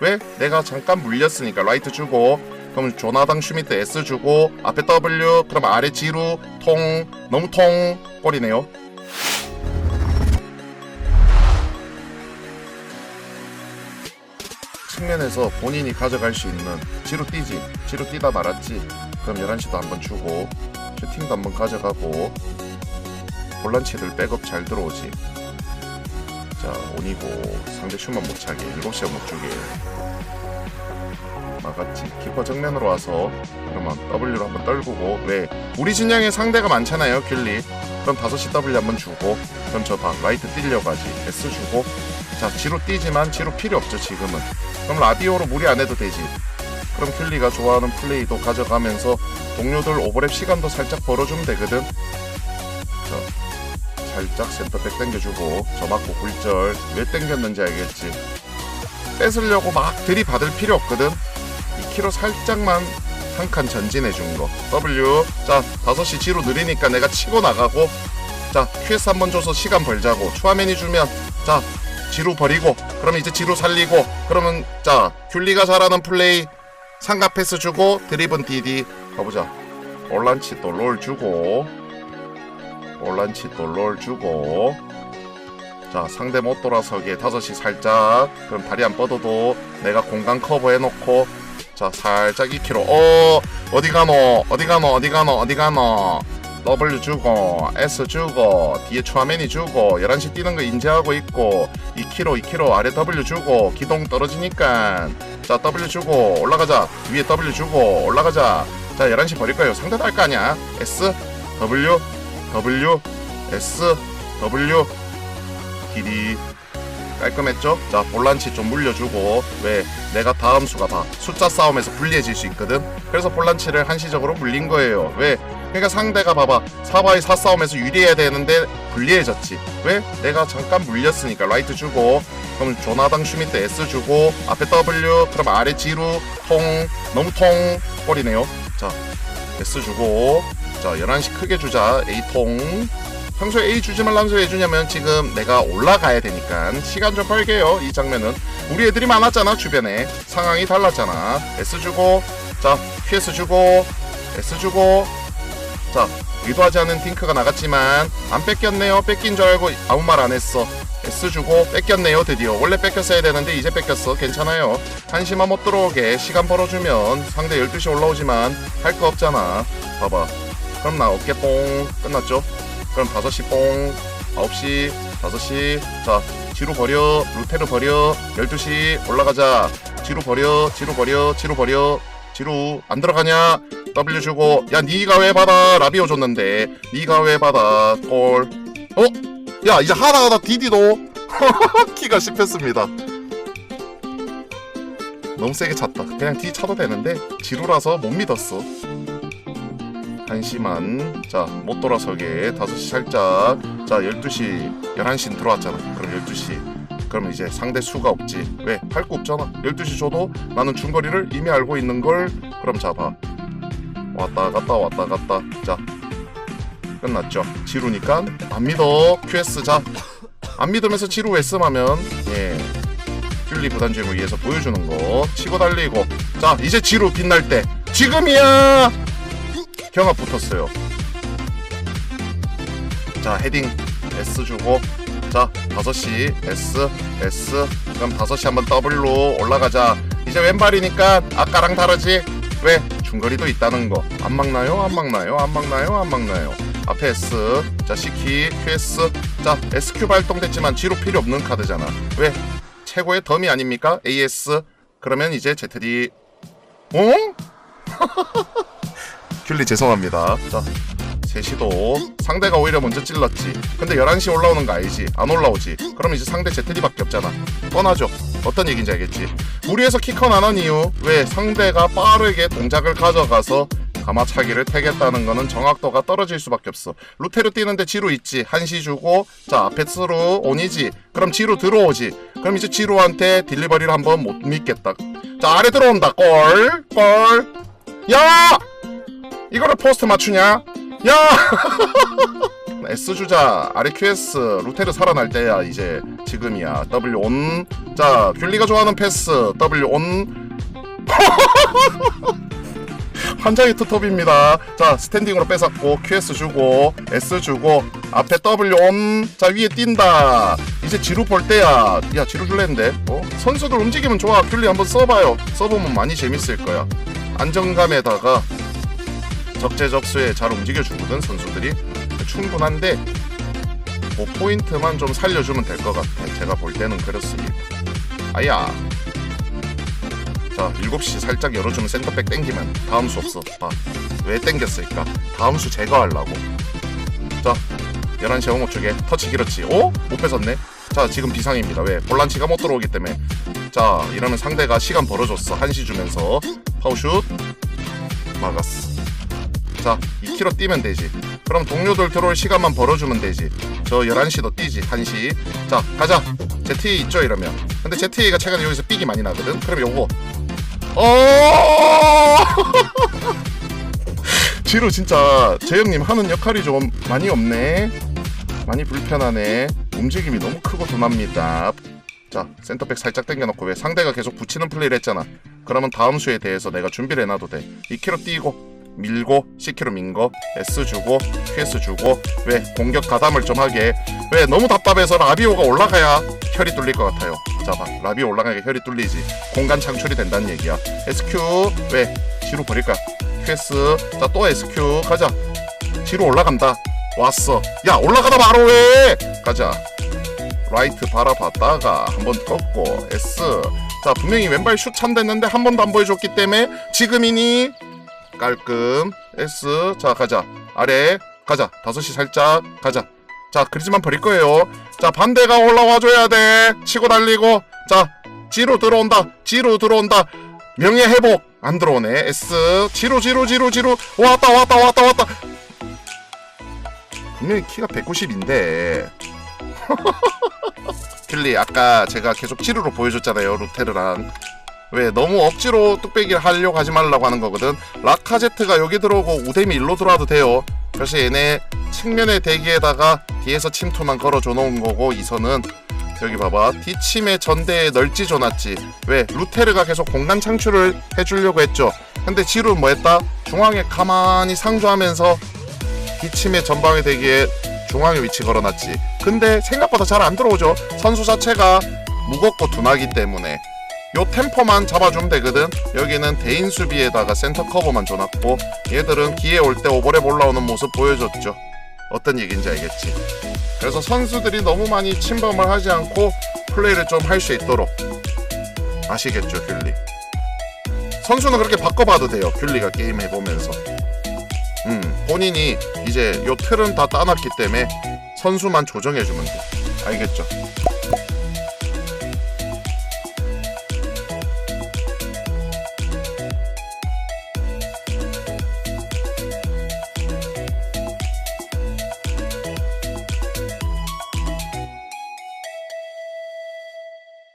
왜? 내가 잠깐 물렸으니까 라이트 주고 그럼 조나당 슈미트 S 주고 앞에 W 그럼 아래 지루 통 너무 통 꼴이네요. 측면에서 본인이 가져갈 수 있는 지루 뛰지 지루 뛰다 말았지. 그럼 11시도 한번 주고 슈팅도 한번 가져가고 볼란치들 백업 잘 들어오지 자 온이고 상대 슛만 못 차게 7시에 못 주게. 막았지. 키퍼 정면으로 와서 그러면 W로 한번 떨구고. 왜 우리 진영에 상대가 많잖아요 귤리. 그럼 5시 W 한번 주고 그럼 저다 라이트 뛰려가지. S 주고. 자 지로 뛰지만 지로 필요 없죠 지금은. 그럼 라디오로 무리 안 해도 되지. 그럼 귤리가 좋아하는 플레이도 가져가면서 동료들 오버랩 시간도 살짝 벌어주면 되거든. 자 살짝 센터백 당겨주고 저 맞고 굴절 왜 당겼는지 알겠지? 뺏으려고 막 들이받을 필요 없거든. 2km 살짝만 한 칸 전진해 준 거. W. 자 5시 지로 느리니까 내가 치고 나가고. 자 QS 한번 줘서 시간 벌자고. 추하맨이 주면. 자 지루 버리고. 그럼 이제 지루 살리고. 그러면 자 귤리가 잘하는 플레이 상가 패스 주고 드리븐 DD 가보자. 올란치 또 롤 주고 올란치 또롤 주고 자 상대 못 돌아서게 5시 살짝 그럼 다리 안 뻗어도 내가 공간 커버 해놓고 자 살짝 2km 어 어디 가노? 어디 가노? 어디 가노? 어디 가노? W 주고 S 주고 뒤에 추아맨이 주고 11시 뛰는 거 인지하고 있고 2km 2km 아래 W 주고 기동 떨어지니까. 자 W 주고 올라가자. 위에 W 주고 올라가자. 자 11시 버릴 거예요? 상대도 할 거 아니야. S W W S W 길이 깔끔했죠? 자 볼란치 좀 물려주고 왜 내가 다음 수가 다 숫자 싸움에서 불리해질 수 있거든 그래서 볼란치를 한시적으로 물린 거예요 왜? 그러니까 상대가 봐봐 4바이 4 싸움에서 유리해야 되는데 불리해졌지 왜? 내가 잠깐 물렸으니까 라이트 주고 그럼 조나당 슈미트 S 주고 앞에 W 그럼 아래 지루 통 너무 통 꼴이네요 자 S 주고 자 11시 크게 주자. A통. 평소에 A 주지 말라면서 왜 주냐면 지금 내가 올라가야 되니까 시간 좀 벌게요. 이 장면은. 우리 애들이 많았잖아 주변에. 상황이 달랐잖아. S 주고. 자 QS 주고. S 주고. 자 의도하지 않은 딩크가 나갔지만 안 뺏겼네요. 뺏긴 줄 알고 아무 말 안 했어. S 주고 뺏겼네요 드디어. 원래 뺏겼어야 되는데 이제 뺏겼어. 괜찮아요. 한시만 못 들어오게 시간 벌어주면 상대 12시 올라오지만 할 거 없잖아. 봐봐 그럼 나 어깨 뽕 끝났죠? 그럼 5시 뽕 9시 5시. 자 지루 버려 루테르 버려 12시 올라가자. 지루 버려 지루 버려 지루 버려. 지루 안 들어가냐? W 주고 야 니가 왜 받아. 라비오 줬는데 니가 왜 받아. 골. 어? 야 이제 하나하나 디디도. 키가 씹혔습니다. 너무 세게 찼다. 그냥 D 차도 되는데 지루라서 못 믿었어 한시만. 자 못 돌아서게 5시 살짝. 자 12시 11시 들어왔잖아. 그럼 12시. 그럼 이제 상대 수가 없지. 왜? 할 거 없잖아. 12시 줘도 나는 중거리를 이미 알고 있는 걸 그럼 잡아. 왔다 갔다 왔다 갔다. 자 끝났죠. 지루니까 안 믿어. QS 자 안 믿으면서 지루 SM 하면 예. 퓰리 부단주의를 위해서 보여주는 거 치고 달리고. 자 이제 지루 빛날 때. 지금이야 경합 붙었어요. 자, 헤딩 S 주고 자, 5시 S S 그럼 5시 한번 W로 올라가자. 이제 왼발이니까 아까랑 다르지? 왜? 중거리도 있다는 거. 안 막나요? 안 막나요? 안 막나요? 안 막나요? 앞에 S 자, C키 QS 자, SQ 발동됐지만 지로 필요 없는 카드잖아. 왜? 최고의 덤이 아닙니까? AS 그러면 이제 ZD 어? 귤리 죄송합니다. 자, 3시도 상대가 오히려 먼저 찔렀지. 근데 11시 올라오는 거 알지? 안 올라오지. 그럼 이제 상대 제트리밖에 없잖아. 뻔하죠? 어떤 얘기인지 알겠지? 무리해서 키컨 안 한 이유? 왜? 상대가 빠르게 동작을 가져가서 가마차기를 태겠다는 거는 정확도가 떨어질 수밖에 없어. 루테로 뛰는데 지루 있지. 한시 주고 자 앞에 스루 온이지. 그럼 지루 들어오지. 그럼 이제 지루한테 딜리버리를 한번 못 믿겠다. 자 아래 들어온다. 골, 골. 야! 이거를 포스트 맞추냐? 야! S 주자 아래 QS 루테르 살아날 때야 이제 지금이야 W 온 자 귤리가 좋아하는 패스 W 온 환장의 투톱입니다. 자 스탠딩으로 뺏었고 QS 주고 S 주고 앞에 W 온 자 위에 뛴다. 이제 지루 볼 때야. 야 지루 줄랬는데 어? 선수들 움직이면 좋아. 귤리 한번 써봐요. 써보면 많이 재밌을 거야. 안정감에다가 적재적소에 잘 움직여주거든 선수들이 충분한데 뭐 포인트만 좀 살려주면 될 것 같아. 제가 볼 때는 그렇습니다. 아야. 자, 7시 살짝 열어주면 센터백 땡기면 다음 수 없어. 봐. 왜 땡겼을까? 다음 수 제거하려고. 자, 11시 05쪽에 터치 길었지. 오? 못 뺏었네. 자, 지금 비상입니다. 왜? 볼란치가 못 들어오기 때문에. 자, 이러면 상대가 시간 벌어줬어. 1시 주면서. 파우슛. 막았어. 자, 2km 뛰면 되지. 그럼 동료들 들어올 시간만 벌어주면 되지. 저 11시도 뛰지, 1시. 자, 가자. ZA 있죠, 이러면. 근데 ZA가 최근에 여기서 삑이 많이 나거든? 그럼 요거. 어! 지루 진짜 재 형님 하는 역할이 좀 많이 없네. 많이 불편하네. 움직임이 너무 크고 둔합니다. 자, 센터백 살짝 당겨놓고 왜 상대가 계속 붙이는 플레이를 했잖아. 그러면 다음 수에 대해서 내가 준비를 해놔도 돼. 2km 뛰고 밀고 10km 민 거 S 주고 QS 주고 왜 공격 가담을 좀 하게 왜 너무 답답해서 라비오가 올라가야 혈이 뚫릴 것 같아요. 자봐 라비오 올라가야 혈이 뚫리지 공간 창출이 된다는 얘기야. SQ 왜 뒤로 버릴까? QS 자또 SQ 가자 뒤로 올라간다. 왔어. 야 올라가다 바로 왜? 가자. 라이트 바라봤다가 한번 꺾고 S 자 분명히 왼발 슛 참됐는데 한 번도 안 보여줬기 때문에 지금이니 깔끔. S. 자 가자. 아래 가자. 5시 살짝 가자. 자 그러지만 버릴 거예요. 자 반대가 올라와줘야 돼. 치고 달리고. 자 지로 들어온다. 지로 들어온다. 명예 회복. 안 들어오네. S. 지로 지로 지로 지로. 왔다 왔다 왔다 왔다. 분명히 키가 190인데. 킬리 아까 제가 계속 치루로 보여줬잖아요 루테르랑 왜 너무 억지로 뚝배기를 하려고 하지 말라고 하는 거거든. 라카제트가 여기 들어오고 우데미 일로 들어와도 돼요. 그래서 얘네 측면의 대기에다가 뒤에서 침투만 걸어줘 놓은 거고 이 선은. 여기 봐봐. 뒷침에 전대에 널찍 줘놨지. 왜? 루테르가 계속 공간 창출을 해주려고 했죠. 근데 지루는 뭐 했다? 중앙에 가만히 상주하면서 뒷침에 전방의 대기에 중앙에 위치 걸어놨지. 근데 생각보다 잘 안 들어오죠. 선수 자체가 무겁고 둔하기 때문에 요 템포만 잡아주면 되거든. 여기는 대인 수비에다가 센터 커버만 줘놨고 얘들은 기회 올 때 오버랩 올라오는 모습 보여줬죠. 어떤 얘기인지 알겠지? 그래서 선수들이 너무 많이 침범을 하지 않고 플레이를 좀 할 수 있도록. 아시겠죠 귤리? 선수는 그렇게 바꿔봐도 돼요 귤리가 게임 해보면서. 음 본인이 이제 요 틀은 다 따놨기 때문에 선수만 조정해주면 돼. 알겠죠